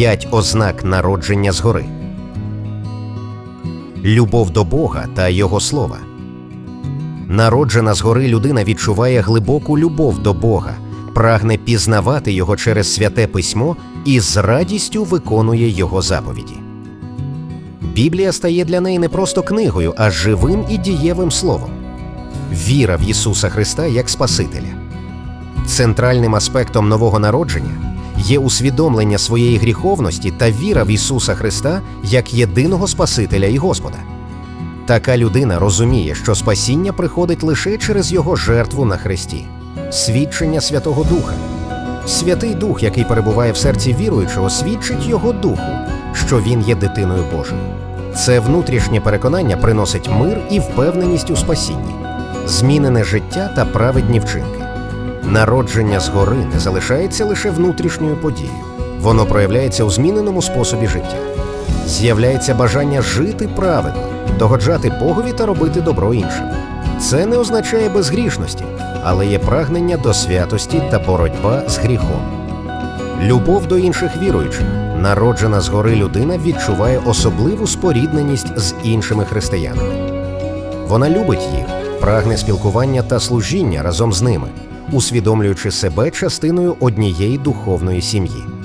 П'ять ознак народження згори. Любов до Бога та Його слова. Народжена згори людина відчуває глибоку любов до Бога, прагне пізнавати його через святе письмо і з радістю виконує його заповіді. Біблія стає для неї не просто книгою, а живим і дієвим словом. Віра в Ісуса Христа як Спасителя. Центральним аспектом нового народження є усвідомлення своєї гріховності та віра в Ісуса Христа як єдиного Спасителя і Господа. Така людина розуміє, що спасіння приходить лише через Його жертву на Христі, свідчення Святого Духа. Святий Дух, який перебуває в серці віруючого, свідчить Його Духу, що він є дитиною Божою. Це внутрішнє переконання приносить мир і впевненість у спасінні, змінене життя та праведні вчинки. Народження згори не залишається лише внутрішньою подією, воно проявляється у зміненому способі життя. З'являється бажання жити праведно, догоджати Богові та робити добро іншим. Це не означає безгрішності, але є прагнення до святості та боротьба з гріхом. Любов до інших віруючих, народжена згори людина відчуває особливу спорідненість з іншими християнами. Вона любить їх, прагне спілкування та служіння разом з ними, усвідомлюючи себе частиною однієї духовної сім'ї.